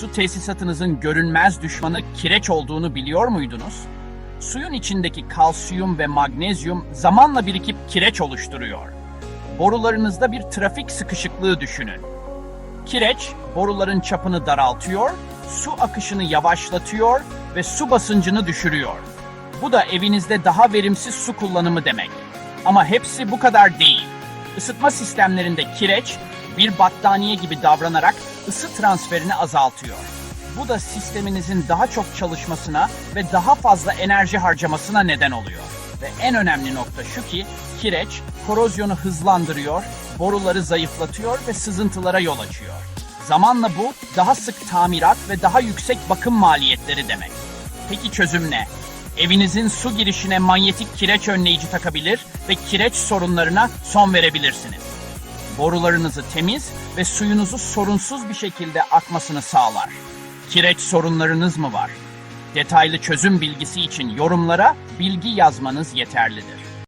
Su tesisatınızın görünmez düşmanı kireç olduğunu biliyor muydunuz? Suyun içindeki kalsiyum ve magnezyum zamanla birikip kireç oluşturuyor. Borularınızda bir trafik sıkışıklığı düşünün. Kireç boruların çapını daraltıyor, su akışını yavaşlatıyor ve su basıncını düşürüyor. Bu da evinizde daha verimsiz su kullanımı demek. Ama hepsi bu kadar değil. Isıtma sistemlerinde kireç bir battaniye gibi davranarak ısı transferini azaltıyor. Bu da sisteminizin daha çok çalışmasına ve daha fazla enerji harcamasına neden oluyor. Ve en önemli nokta şu ki kireç korozyonu hızlandırıyor, boruları zayıflatıyor ve sızıntılara yol açıyor. Zamanla bu daha sık tamirat ve daha yüksek bakım maliyetleri demek. Peki çözüm ne? Evinizin su girişine manyetik kireç önleyici takabilir ve kireç sorunlarına son verebilirsiniz. Borularınızı temiz ve suyunuzu sorunsuz bir şekilde akmasını sağlar. Kireç sorunlarınız mı var? Detaylı çözüm bilgisi için yorumlara bilgi yazmanız yeterlidir.